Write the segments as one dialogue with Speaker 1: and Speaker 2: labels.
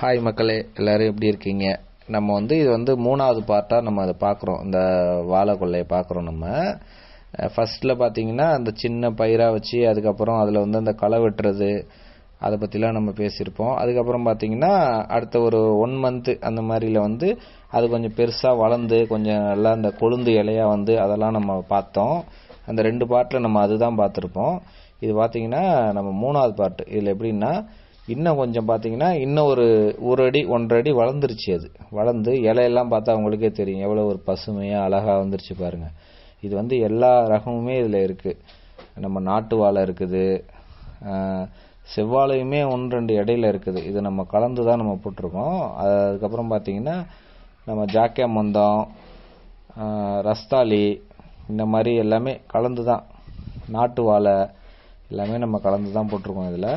Speaker 1: Hi மக்களே. எல்லோரும் எப்படி இருக்கீங்க? நம்ம வந்து இது வந்து மூணாவது பார்ட்டாக நம்ம அதை பார்க்குறோம். இந்த வாழை கொள்ளையை பார்க்குறோம் நம்ம. ஃபஸ்ட்டில் பார்த்தீங்கன்னா அந்த சின்ன பயிராக வச்சு அதுக்கப்புறம் அதில் வந்து அந்த களை வெட்டுறது அதை பற்றிலாம் நம்ம பேசியிருப்போம். அதுக்கப்புறம் பார்த்தீங்கன்னா அடுத்த ஒரு ஒன் மந்த்து அந்த மாதிரில வந்து அது கொஞ்சம் பெருசாக வளர்ந்து கொஞ்சம் நல்லா அந்த கொழுந்து இலையாக வந்து அதெல்லாம் நம்ம பார்த்தோம். அந்த ரெண்டு பார்ட்டில் நம்ம அதுதான் பார்த்துருப்போம். இது பார்த்தீங்கன்னா நம்ம மூணாவது பார்ட்டு இதில் எப்படின்னா இன்னும் கொஞ்சம் பார்த்தீங்கன்னா இன்னும் ஒரு ஒரு அடி ஒன்றரை அடி வளர்ந்துருச்சு அது. வளர்ந்து இலையெல்லாம் பார்த்தா உங்களுக்கே தெரியும் எவ்வளோ ஒரு பசுமையாக அழகாக வந்துருச்சு பாருங்கள் இது வந்து எல்லா ரகமுமே இதில் இருக்குது நம்ம நாட்டு வாழை இருக்குது. செவ்வாழையுமே ஒன்று ரெண்டு இடையில இருக்குது. இது நம்ம கலந்து தான் நம்ம போட்டிருக்கோம். அதுக்கப்புறம் பார்த்தீங்கன்னா நம்ம ஜாக்கியா மந்தம் ரஸ்தாலி இந்த மாதிரி எல்லாமே கலந்து தான் நாட்டு வாழை எல்லாமே நம்ம கலந்து தான் போட்டிருக்கோம் இதில்.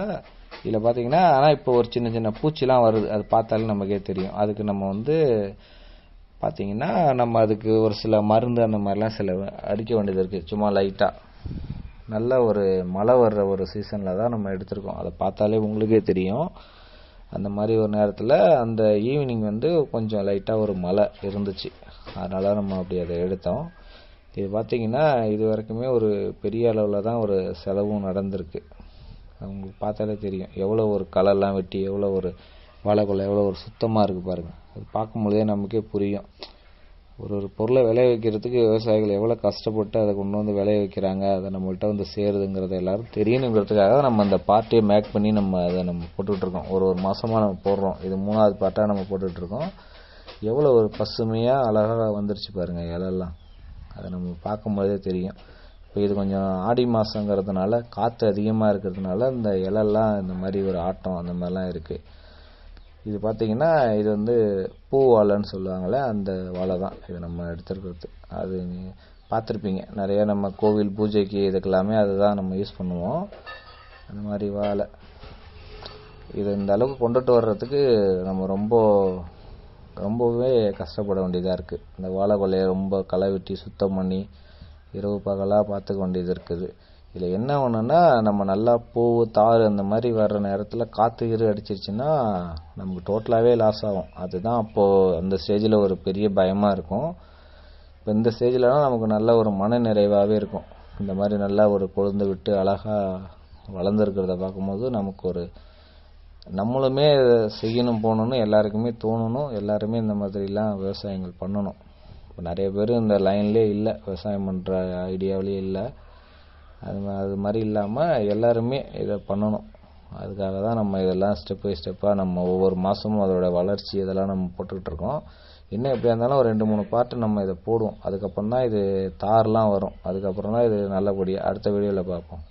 Speaker 1: இதில் பார்த்தீங்கன்னா ஆனால் இப்போ ஒரு சின்ன சின்ன பூச்சிலாம் வருது. அது பார்த்தாலே நமக்கே தெரியும். அதுக்கு நம்ம வந்து பார்த்தீங்கன்னா நம்ம அதுக்கு ஒரு சில மருந்து அந்த மாதிரிலாம் சில அடிக்க வேண்டியது இருக்குது சும்மா லைட்டாக நல்ல ஒரு மழை வர்ற ஒரு சீசனில் தான் நம்ம எடுத்திருக்கோம். அதை பார்த்தாலே உங்களுக்கே தெரியும். அந்த மாதிரி ஒரு நேரத்தில் அந்த ஈவினிங் வந்து கொஞ்சம் லைட்டாக ஒரு மழை இருந்துச்சு. அதனால நம்ம அப்படி அதை எடுத்தோம். இது பார்த்திங்கன்னா இது வரைக்குமே ஒரு பெரிய அளவில் தான் ஒரு செலவும் நடந்திருக்கு. உங்களுக்கு பார்த்தாலே தெரியும். எவ்வளோ ஒரு களைலாம் வெட்டி எவ்வளோ ஒரு வாழைக்கொலை எவ்வளோ ஒரு சுத்தமாக இருக்குது பாருங்கள் அது பார்க்கும்பொழுதே நமக்கே புரியும். ஒரு ஒரு பொருளை விளைய வைக்கிறதுக்கு விவசாயிகள் எவ்வளோ கஷ்டப்பட்டு அதை கொண்டு வந்து விளைய வைக்கிறாங்க அதை நம்மள்கிட்ட வந்து சேருதுங்கிறத எல்லாரும் தெரியணுங்கிறதுக்காக நம்ம அந்த பார்ட்டியை மேக் பண்ணி நம்ம அதை நம்ம போட்டுட்ருக்கோம். ஒரு ஒரு மாதமாக நம்ம போடுறோம். இது மூணாவது பார்ட்டாக நம்ம போட்டுட்ருக்கோம். எவ்வளோ ஒரு பசுமையாக அழகாக வந்துருச்சு பாருங்கள் இலெல்லாம் அதை நம்ம பார்க்கும்போதே தெரியும். இது கொஞ்சம் ஆடி மாதங்கிறதுனால காற்று அதிகமாக இருக்கிறதுனால இந்த இலெல்லாம் இந்த மாதிரி ஒரு ஆட்டம் அந்த மாதிரிலாம் இருக்குது இது பார்த்தீங்கன்னா இது வந்து பூ வாழைன்னு சொல்லுவாங்கள்ல அந்த வாழை தான் இது நம்ம எடுத்துருக்கிறது. அது பார்த்துருப்பீங்க நிறைய நம்ம கோவில் பூஜைக்கு இதுக்கெல்லாமே அதுதான் நம்ம யூஸ் பண்ணுவோம். அந்த மாதிரி வாழை. இது இந்த அளவுக்கு கொண்டுட்டு வர்றதுக்கு நம்ம ரொம்ப ரொம்பவே கஷ்டப்பட வேண்டியதாக இருக்குது இந்த வாழை கொலையை ரொம்ப களை வெட்டி சுத்தம் பண்ணி இரவு பகலாக பார்த்து வேண்டியது இருக்குது. இதில் என்ன ஒன்றுன்னா நம்ம நல்லா பூ தார் அந்த மாதிரி வர்ற நேரத்தில் காற்று இரு அடிச்சிருச்சுன்னா நமக்கு டோட்டலாகவே லாஸ் ஆகும். அதுதான் அப்போது அந்த ஸ்டேஜில் ஒரு பெரிய பயமாக இருக்கும். இப்போ இந்த ஸ்டேஜில்லாம் நமக்கு நல்ல ஒரு மன நிறைவாகவே இருக்கும். இந்த மாதிரி நல்லா ஒரு கொழுந்து விட்டு அழகாக வளர்ந்துருக்கிறத பார்க்கும்போது நமக்கு ஒரு நம்மளுமே செய்யணும் போகணுன்னு எல்லாருக்குமே தோணணும். எல்லாருமே இந்த மாதிரிலாம் விவசாயங்கள் பண்ணணும். இப்போ நிறைய பேர் இந்த லைன்லேயே இல்லை. விவசாயம் பண்ணுற ஐடியாவிலேயே இல்லை. அது அது மாதிரி இல்லாமல் எல்லாருமே இதை பண்ணணும். அதுக்காக தான் நம்ம இதெல்லாம் ஸ்டெப் பை ஸ்டெப்பாக நம்ம ஒவ்வொரு மாதமும் அதோட வளர்ச்சி இதெல்லாம் நம்ம போட்டுக்கிட்டு இருக்கோம். இன்னும் எப்படியா இருந்தாலும் ஒரு ரெண்டு மூணு பாட்டு நம்ம இதை போடுவோம். அதுக்கப்புறம் தான் இது தார்லாம் வரும். அதுக்கப்புறம் தான் இது நல்லபடியாக அடுத்த வீடியோவில் பார்ப்போம்.